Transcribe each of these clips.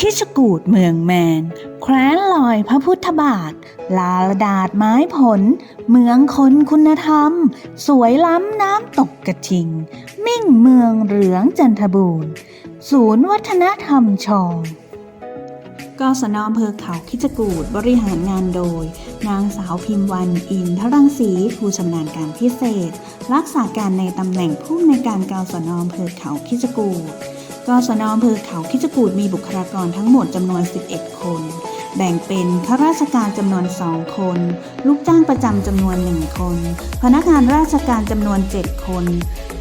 คิชกูดเมืองแมน แคว้นลอยพระพุทธบาท ลาลดาดไม้ผล เมืองคนคุณธรรม สวยล้ำน้ำตกกระทิง มิ่งเมืองเหลืองจันทบูรณ์ ศูนย์วัฒนธรรมชองกศนอำเภอเขาคิจกูดบริหารงานโดย นางสาวพิมพ์วันอินทรังสีผู้ชำนาญการพิเศษ รักษาการในตำแหน่งผู้อำนวยการกศนอำเภอเขาคิจกูด กศนอำเภอเขาคิจกูดมีบุคลากรทั้งหมดจำนวน 11 คน แบ่งเป็นข้าราชการจำนวน 2 คน ลูกจ้างประจำจำนวน 1 คน พนักงานราชการจำนวน 7 คน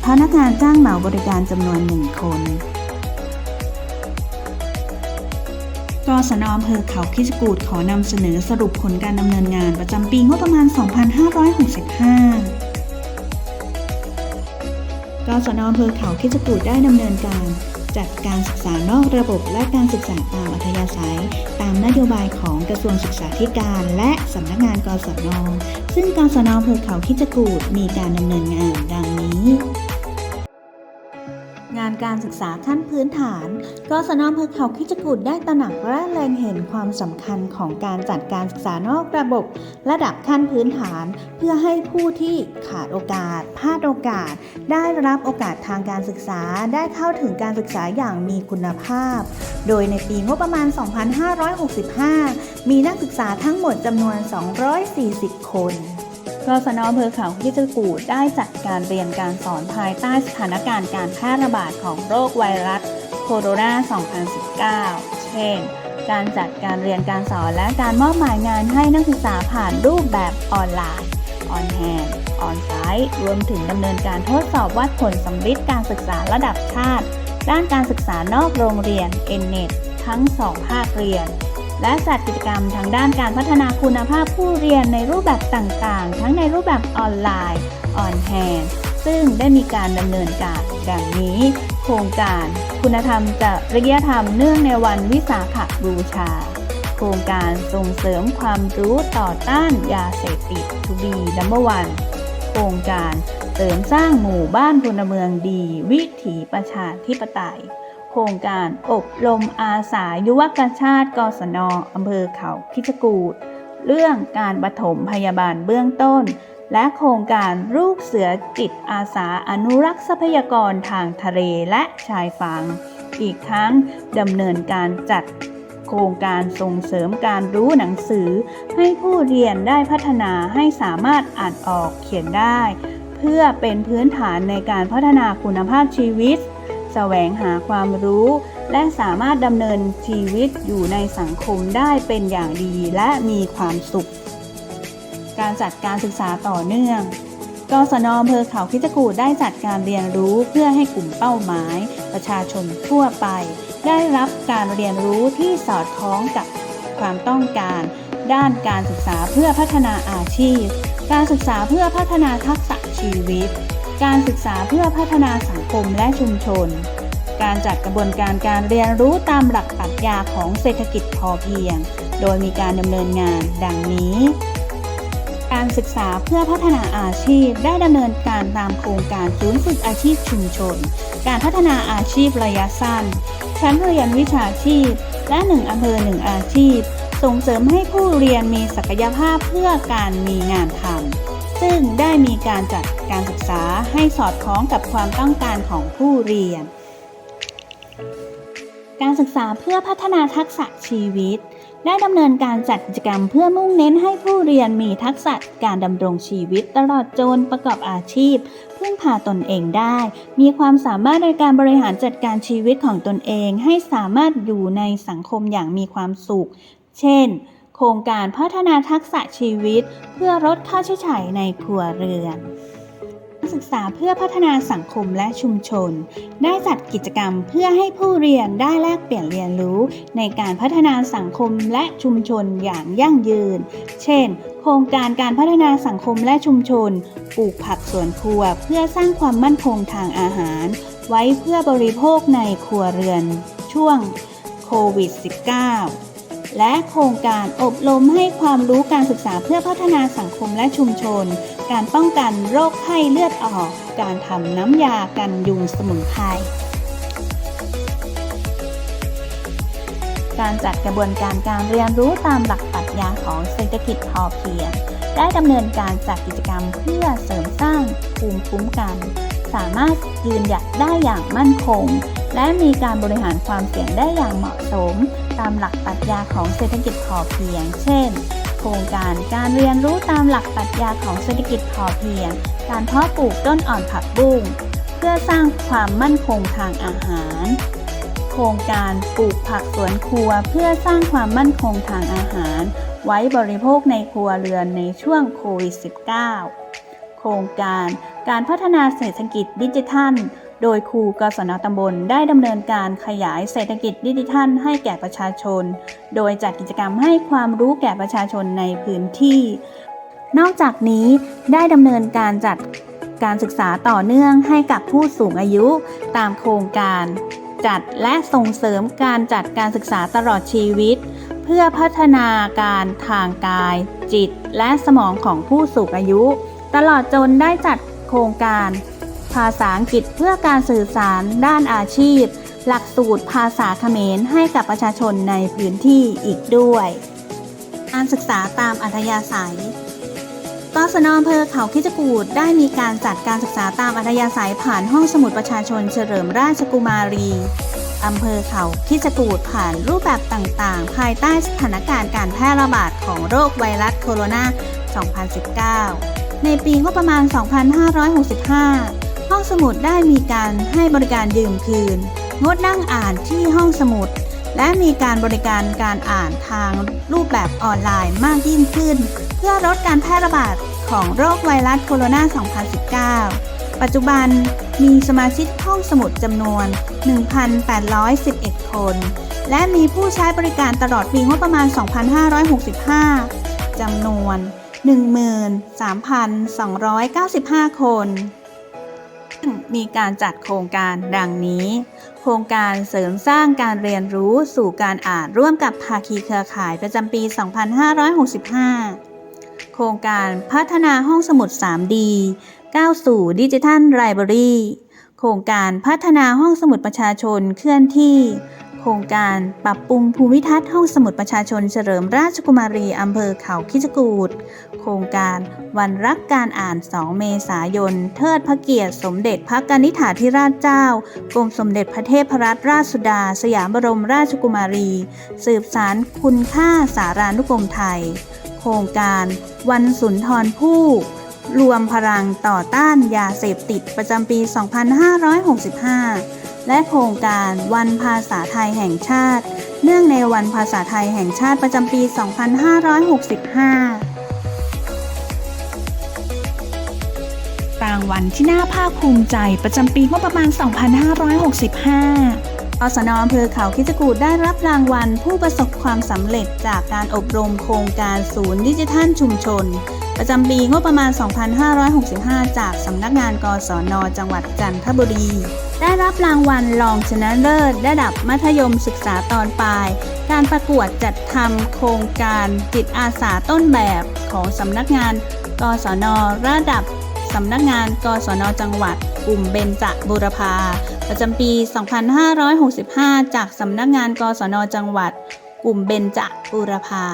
พนักงานจ้างเหมาบริการจำนวน 1 คนกศนอำเภอเขาคิจกูดขอนำเสนอสรุปผลการดำเนินงานประจำปีงบประมาณ 2565กศนอำเภอเขาคิจกูดได้ดำเนินการ จัดการศึกษานอกระบบและการศึกษาตามอัธยาศัย ตามนโยบายของกระทรวงศึกษาธิการ และสำนักงานกศน ซึ่งกศนอำเภอเขาคิจกูดมีการดำเนินงานดังนี้านการศึกษาขั้นพื้นฐาน กศนอำเภอเขาคิจกูดได้ตระหนักและแรงเห็นความสำคัญของการจัดการศึกษานอกระบบ ระดับขั้นพื้นฐาน เพื่อให้ผู้ที่ขาดโอกาสพลาดโอกาส ได้รับโอกาสทางการศึกษาได้เข้าถึงการศึกษาอย่างมีคุณภาพ โดยในปีงบประมาณ 2565 มีนักศึกษาทั้งหมดจำนวน 240 คน กศนอำเภอเขาคิจกูดได้จัดการเรียนการสอนภายใต้สถานการณ์การแพร่ระบาดของโรคไวรัสโคโรนา 2019 เช่น การจัดการเรียนการสอนและการมอบหมายงานให้นักศึกษาผ่านรูปแบบออนไลน์ออนแฮนออนไซต์รวมถึงดำเนินการทดสอบวัดผลสำลิดการศึกษาระดับชาติ ด้านการศึกษานอกโรงเรียน n n e t ทั้ง 2 ภาคเรียน และจัดกิจกรรมทางด้านการพัฒนาคุณภาพผู้เรียนในรูปแบบต่างๆ ทั้งในรูปแบบออนไลน์ออนแฮนซึ่งได้มีการดำเนินการดังนี้ โครงการคุณธรรมจริยธรรมเนื่องในวันวิสาขบูชา โครงการส่งเสริมความรู้ต่อต้านยาเสพติดทูบีดัมเบวันโครงการเสริมสร้างหมู่บ้านพลเมืองดี วิถีประชาธิปไตย ครงการอบรมอาสายุวกชาติกศนอำเภอเขาคิชกูดเรื่องการปฐมพยาบาลเบื้องต้น และโครงการลูกเสือจิตอาสาอนุรักษ์ทรัพยากรทางทะเลและชายฝั่งอีกทั้งดำเนินการจัดโครงการส่งเสริมการรู้หนังสือ ให้ผู้เรียนได้พัฒนาให้สามารถอ่านออกเขียนได้ เพื่อเป็นพื้นฐานในการพัฒนาคุณภาพชีวิต แสวงหาความรู้ และสามารถดำเนินชีวิตอยู่ในสังคมได้เป็นอย่างดีและมีความสุข การจัดการศึกษาต่อเนื่องกศนอำเภอเขาคิจกูดได้จัดการเรียนรู้เพื่อให้กลุ่มเป้าหมาย ประชาชนทั่วไป ได้รับการเรียนรู้ที่สอดคล้องกับความต้องการ ด้านการศึกษาเพื่อพัฒนาอาชีพ การศึกษาเพื่อพัฒนาทักษะชีวิต การศึกษาเพื่อพัฒนาสังคมและชุมชน การจัดกระบวนการการเรียนรู้ตามหลักปรัชญาของเศรษฐกิจพอเพียง โดยมีการดำเนินงานดังนี้ การศึกษาเพื่อพัฒนาอาชีพได้ดำเนินการตามโครงการศูนย์ฝึกอาชีพชุมชน การพัฒนาอาชีพระยะสั้น ชั้นเรียนวิชาชีพ และหนึ่งอำเภอหนึ่งอาชีพ ส่งเสริมให้ผู้เรียนมีศักยภาพเพื่อการมีงานทำซึ่งได้มีการจัดการศึกษา ให้สอดคล้องกับความต้องการของผู้เรียน การศึกษาเพื่อพัฒนาทักษะชีวิต ได้ดำเนินการจัดกิจกรรมเพื่อมุ่งเน้นให้ผู้เรียนมีทักษะการดำรงชีวิตตลอดจนประกอบอาชีพ พึ่งพาตนเองได้ มีความสามารถในการบริหารจัดการชีวิตของตนเอง ให้สามารถอยู่ในสังคมอย่างมีความสุข เช่นโครงการพัฒนาทักษะชีวิต เพื่อลดค่าใช้จ่ายในครัวเรือน ศึกษาเพื่อพัฒนาสังคมและชุมชน ได้จัดกิจกรรมเพื่อให้ผู้เรียนได้แลกเปลี่ยนเรียนรู้ในการพัฒนาสังคมและชุมชนอย่างยั่งยืน เช่น โครงการการพัฒนาสังคมและชุมชน ปลูกผักสวนครัว เพื่อสร้างความมั่นคงทางอาหาร ไว้เพื่อบริโภคในครัวเรือน ช่วงโควิด -19 และโครงการอบรมให้ความรู้การศึกษาเพื่อพัฒนาสังคมและชุมชน การป้องกันโรคไข้เลือดออก การทำน้ำยากันยุงสมุนไพร การจัดกระบวนการการเรียนรู้ตามหลักปรัชญาของเศรษฐกิจพอเพียง ได้ดำเนินการจัดกิจกรรมเพื่อเสริมสร้างภูมิคุ้มกัน สามารถยืนหยัดได้อย่างมั่นคง และมีการบริหารความเสี่ยงได้อย่างเหมาะสม ตามหลักปรัชญาของเศรษฐกิจพอเพียง เช่น ครงการการเรียนรู้ตามหลักปรัชญาของเศรษฐกิจพอเพียง การเพาะปลูกต้นอ่อนผักบุ้งเพื่อสร้างความมั่นคงทางอาหาร โครงการปลูกผักสวนครัวเพื่อสร้างความมั่นคงทางอาหาร ไว้บริโภคในครัวเรือนในช่วงโควิด -19 โครงการการพัฒนาเศรษฐกิจดิจิทัล โดยครูกศนตำบลได้ดำเนินการขยายเศรษฐกิจดิจิทัลให้แก่ประชาชน โดยจัดกิจกรรมให้ความรู้แก่ประชาชนในพื้นที่ นอกจากนี้ได้ดำเนินการจัดการศึกษาต่อเนื่องให้กับผู้สูงอายุตามโครงการ จัดและส่งเสริมการจัดการศึกษาตลอดชีวิต เพื่อพัฒนาการทางกาย จิต และสมองของผู้สูงอายุ ตลอดจนได้จัดโครงการ ภาษาอังกฤษเพื่อการสื่อสารด้านอาชีพ หลักสูตรภาษาเขมรให้กับประชาชนในพื้นที่อีกด้วย การศึกษาตามอัธยาศัยกศนอำเภอเขาคิจกูดได้มีการจัดการศึกษาตามอัธยาศัยผ่านห้องสมุดประชาชนเฉลิมราชกุมารีอำเภอเขาคิจกูดผ่านรูปแบบต่างๆ ภายใต้สถานการณ์การแพร่ระบาดของโรคไวรัสโคโรนา 2019 ในปีงบประมาณ 2565 ห้องสมุดได้มีการให้บริการดื่มคืน งดนั่งอ่านที่ห้องสมุด และมีการบริการการอ่านทางรูปแบบออนไลน์มากยิ่งขึ้น เพื่อลดการแพร่ระบาดของโรคไวรัสโคโรนา 2019 ปัจจุบันมีสมาชิกห้องสมุดจำนวน 1,811 คน และมีผู้ใช้บริการตลอดปีงบประมาณ 2565 จำนวน 13,295 คน มีการจัดโครงการดังนี้ โครงการเสริมสร้างการเรียนรู้สู่การอ่านร่วมกับภาคีเครือข่ายประจำปี 2565 โครงการพัฒนาห้องสมุด 3D ก้าวสู่ดิจิทัลไลบรารี โครงการพัฒนาห้องสมุดประชาชนเคลื่อนที่ ครงการปรับปรุงภูมิทัศน์ห้องสมุดประชาชนเฉลิมราชกุมารีอำเภอเขาคิจกูดโครงการวันรักการอ่าน 2 เมษายน เทิดพระเกียรติสมเด็จพระกนิษฐาธิราชเจ้ากรมสมเด็จพระเทพรัตนราชสุดา สยามบรมราชกุมารี สืบสารคุณค่าสารานุกรมไทย โครงการวันสุนทรภู่รวมพลังต่อต้านยาเสพติดประจำปี 2565 และโครงการวันภาษาไทยแห่งชาติ เนื่องในวันภาษาไทยแห่งชาติประจำปี 2565รางวัลที่น่าภาคภูมิใจประจำปีงบประมาณ 2565 อสนอำเภอเขาคิจกูดได้รับรางวัลผู้ประสบความสำเร็จจากการอบรมโครงการศูนย์ดิจิทัลชุมชน ประจำปีงบประมาณ 2565 จากสำนักงานกศน จังหวัดจันทบุรี ได้รับรางวัลรองชนะเลิศระดับมัธยมศึกษาตอนปลาย การประกวดจัดทำโครงการจิตอาสาต้นแบบของสำนักงาน กศน ระดับสำนักงาน กศน จังหวัด กลุ่มเบญจบูรพา ประจำปี 2565 จากสำนักงาน กศน จังหวัด กลุ่มเบญจบูรพา